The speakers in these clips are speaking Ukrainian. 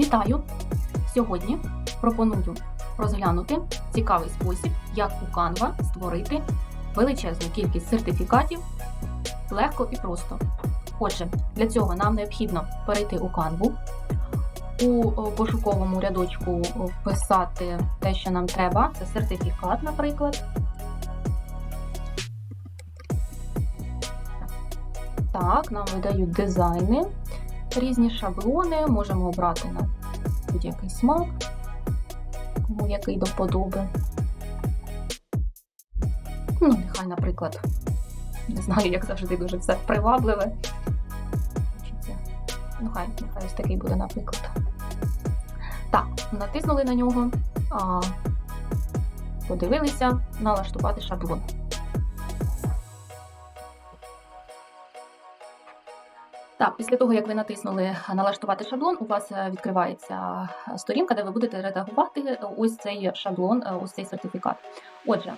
Вітаю! Сьогодні пропоную розглянути цікавий спосіб, як у Canva створити величезну кількість сертифікатів легко і просто. Отже, для цього нам необхідно перейти у Canva, у пошуковому рядочку вписати те, що нам треба. Це сертифікат, наприклад. Так, нам видають дизайни, різні шаблони, можемо обрати на будь-який смак, кому який до вподоби. Ну, нехай, наприклад, не знаю, як завжди дуже все привабливе. Ну, хай, нехай ось такий буде, наприклад. Так, натиснули на нього, а, подивилися, налаштувати шаблон. Так, після того, як ви натиснули налаштувати шаблон, у вас е, відкривається сторінка, де ви будете редагувати ось цей шаблон, е, ось цей сертифікат. Отже,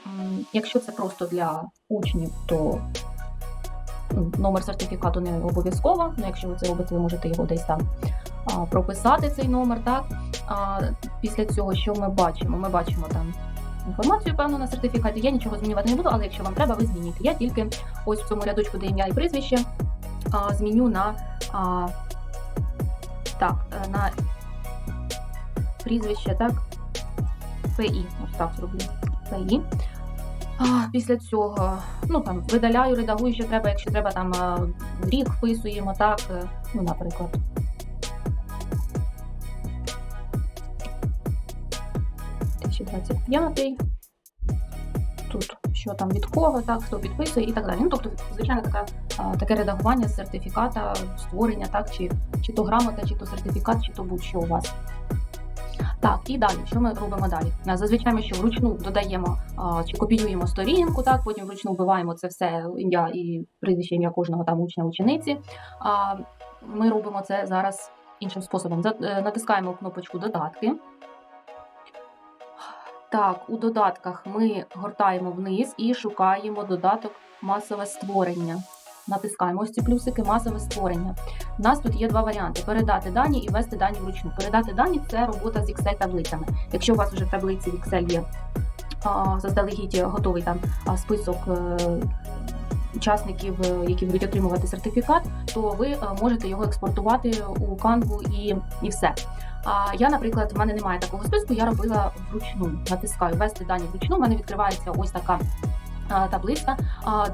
якщо це просто для учнів, то номер сертифікату не обов'язково. Якщо ви це робите, ви можете його десь там прописати, цей номер. Так? Після цього, що ми бачимо? Ми бачимо там. Інформацію, певно, на сертифікаті. Я нічого змінювати не буду, але якщо вам треба, ви змінюєте. Я тільки ось в цьому рядочку, де ім'я і прізвище, а, зміню на а, так, е, на прізвище, так, ПІ. Ось так зроблю. ПІ. Після цього, ну там видаляю, редагую, що треба, якщо треба, там рік вписуємо, так, е, ну, наприклад. п'ятий. Тут що там від кого, так, хто підписує і так далі. Ну, тобто, звичайно, така, таке редагування сертифіката, створення, так, чи, чи то грамота, чи то сертифікат, чи то будь-що у вас. Так, і далі, що ми робимо далі? Зазвичай ми що вручну додаємо а, чи копіюємо сторінку, так, потім вручну вбиваємо це все ім'я і прізвище ім'я кожного там учня учениці. А, ми робимо це зараз іншим способом. Е, Натискаємо кнопочку Додатки. Так, у додатках ми гортаємо вниз і шукаємо додаток масове створення. Натискаємо ось ці плюсики масове створення. У нас тут є два варіанти: передати дані і ввести дані вручну. Передати дані це робота з Excel таблицями. Якщо у вас вже в таблиці в Excel є заздалегідь готовий там список е, учасників, е, які будуть отримувати сертифікат, то ви е, можете його експортувати у Canva і, і все. А я, наприклад, в мене немає такого списку, я робила вручну. Натискаю ввести дані вручну. У мене відкривається ось така. Таблиця,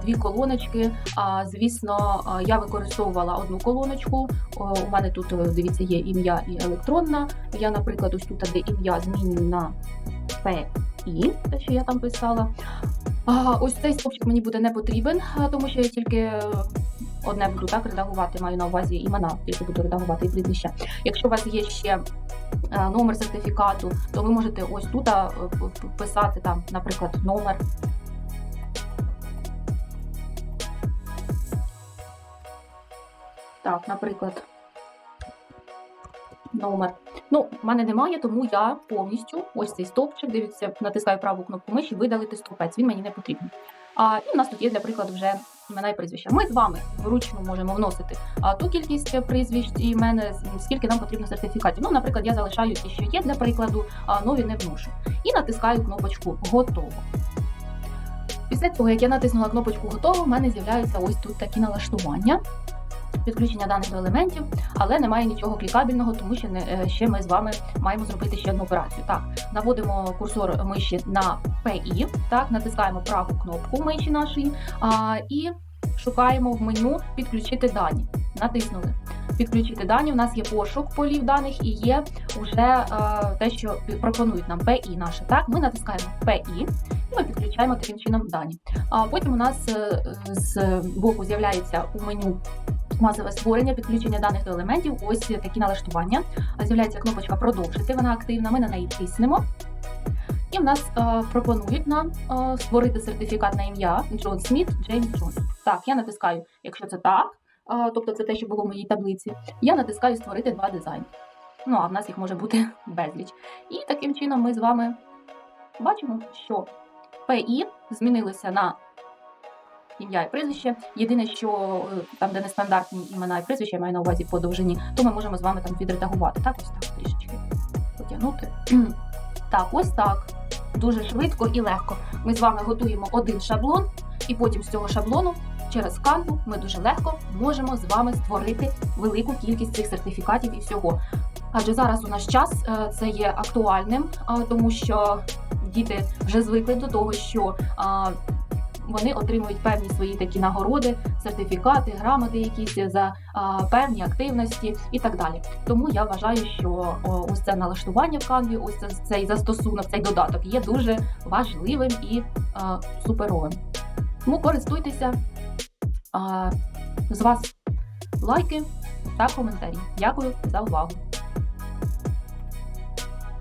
дві колоночки. Звісно, я використовувала одну колоночку. У мене тут е, дивіться є ім'я і електронна. Я, наприклад, ось тут де ім'я змінюю на ПІ, те, що я там писала. Ось цей стовпчик мені буде не потрібен, тому що я тільки е, одне буду так редагувати, маю на увазі імена, тільки буду редагувати і прізвища. Якщо у вас є ще е, номер сертифікату, то ви можете ось тут п- писати там, наприклад, номер. Так, наприклад, номер. Ну, в мене немає, тому я повністю ось цей стовпчик, дивіться, натискаю праву кнопку миші, видалити стовпець. Він мені не потрібен. А і у нас тут є для прикладу вже імена і прізвища. Ми з вами вручну можемо вносити ту кількість прізвищ і імен, скільки нам потрібно сертифікатів. Ну, наприклад, я залишаю ті, що є для прикладу, а нові не вношу. І натискаю кнопочку Готово. Після того, як я натиснула кнопочку Готово, в мене з'являються ось тут такі налаштування. Підключення даних до елементів, але немає нічого клікабельного, тому що не, е, ще ми з вами маємо зробити ще одну операцію. Так, наводимо курсор миші на PI, так, натискаємо праву кнопку миші нашої а, і шукаємо в меню підключити дані. Натиснули. Підключити дані. У нас є пошук полів даних і є вже е, те, що пропонують нам PI наше. Так, ми натискаємо PI і ми підключаємо таким чином дані. А потім у нас е, з боку з'являється у меню масове створення, підключення даних до елементів. Ось такі налаштування. З'являється кнопочка продовжити. Вона активна. Ми на неї тиснемо. І в нас е, пропонують нам е, створити сертифікат на ім'я Джон Сміт, Джеймс Джонс. Так, я натискаю, якщо це так, е, тобто це те, що було в моїй таблиці, я натискаю створити два дизайни. Ну, а в нас їх може бути безліч. І таким чином ми з вами бачимо, що PI змінилося на ім'я і прізвище. Єдине, що е, там, де нестандартні імена і прізвища, я маю на увазі по довжині, то ми можемо з вами там відредагувати. Так, ось так трішечки. переглянути. Так, ось так. Дуже швидко і легко. Ми з вами готуємо один шаблон, і потім з цього шаблону через Canva ми дуже легко можемо з вами створити велику кількість цих сертифікатів і всього. Адже зараз у наш час е, це є актуальним, тому що діти вже звикли до того, що вони отримують певні свої такі нагороди, сертифікати, грамоти якісь за певні активності і так далі. Тому я вважаю, що ось це налаштування в Canva, ось це, цей застосунок, цей додаток є дуже важливим і суперовим. Тому користуйтеся. З вас лайки та коментарі. Дякую за увагу.